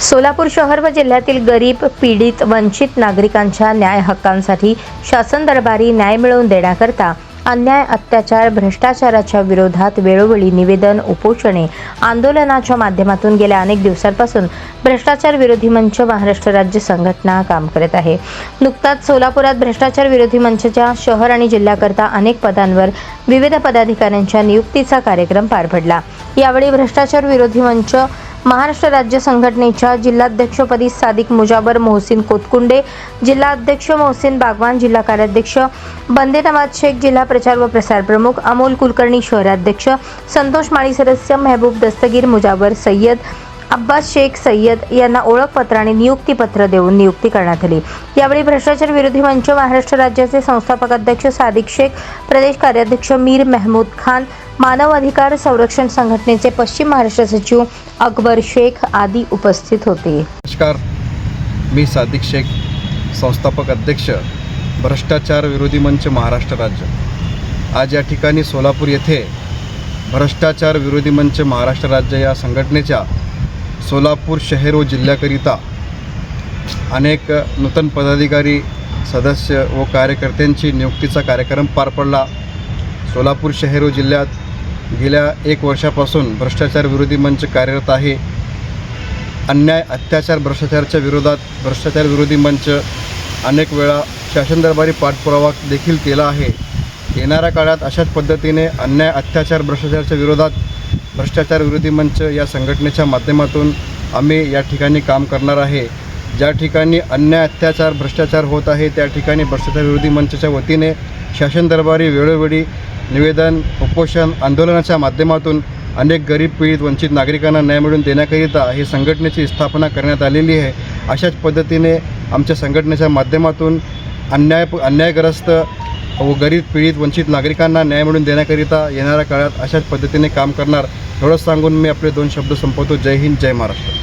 सोलापूर शहर व जिल्ह्यातील गरीब पीडित वंचित नागरिकांच्या न्याय हक्कांसाठी शासन दरबारी न्याय मिळवून देण्याकरता अन्याय अत्याचार भ्रष्टाचाराच्या विरोधात वेळोवेळी निवेदन उपोषणे आंदोलनाच्या माध्यमातून गेल्या अनेक दिवसांपासून भ्रष्टाचार विरोधी मंच महाराष्ट्र राज्य संघटना काम करत आहे. नुकताच सोलापुरात भ्रष्टाचार विरोधी मंचच्या शहर आणि जिल्ह्याकरता अनेक पदांवर विविध पदाधिकाऱ्यांच्या नियुक्तीचा कार्यक्रम पार पडला. यावेळी भ्रष्टाचार विरोधी मंच महाराष्ट्र राज्य संघटनेच्या जिल्हाध्यक्षपदी सादिक मुजाबर मोहसिन कोतकुंडे जिल्हाध्यक्ष मोहसिन बागवान जिल्हा कार्याध्यक्ष बंदे नवाज शेख जिल्हा प्रचार व प्रसार प्रमुख अमोल कुलकर्णी शहराध्यक्ष संतोष माळी सदस्य मेहबूब दस्तगीर मुजाबर सय्यद अब्बास शेख सय्यद यांना ओळखपत्र आणि नियुक्तीपत्र देऊन नियुक्ती करण्यात आली. यावेळी भ्रष्टाचार विरोधी मंच महाराष्ट्र राज्याचे संस्थापक अध्यक्ष सादिक शेख प्रदेश कार्याध्यक्ष मीर मेहमूद खान मानव अधिकार संरक्षण संघटनेचे पश्चिम महाराष्ट्र सचिव अकबर शेख आदी उपस्थित होते. नमस्कार. मी सादिक शेख संस्थापक अध्यक्ष भ्रष्टाचार विरोधी मंच महाराष्ट्र राज्य. आज या ठिकाणी सोलापूर येथे भ्रष्टाचार विरोधी मंच महाराष्ट्र राज्य या संघटनेच्या सोलापूर शहर व जिल्ह्याकरिता अनेक नूतन पदाधिकारी सदस्य व कार्यकर्त्यांची नियुक्तीचा कार्यक्रम पार पडला. सोलापूर शहर व जिल्ह्यात गेल्या एक वर्षापासून भ्रष्टाचार विरोधी मंच कार्यरत आहे. अन्याय अत्याचार भ्रष्टाचाराच्या विरोधात भ्रष्टाचार विरोधी मंच अनेक वेळा शासन दरबारी पाठपुरावा देखील केला आहे. येणाऱ्या काळात अशाच पद्धतीने अन्याय अत्याचार भ्रष्टाचाराच्या विरोधात भ्रष्टाचार विरोधी मंच या संघटनेच्या माध्यमातून आम्ही या ठिकाणी काम करणार आहे. ज्या ठिकाणी अन्याय अत्याचार भ्रष्टाचार होत आहे त्या ठिकाणी भ्रष्टाचार विरोधी मंचच्या वतीने शासन दरबारी वेळोवेळी निवेदन उपोषण आंदोलनाच्या माध्यमातून अनेक गरीब पीडित वंचित नागरिकांना न्याय मिळवून देण्याकरिता ही संघटनेची स्थापना करण्यात आलेली आहे. अशाच पद्धतीने आमच्या संघटनेच्या माध्यमातून अन्याय अन्यायग्रस्त व गरीब पीडित वंचित नागरिकांना न्याय मिळवून देण्याकरिता येणाऱ्या काळात अशाच पद्धतीने काम करणार. एवढंच सांगून मी आपले दोन शब्द संपवतो. जय हिंद जय महाराष्ट्र.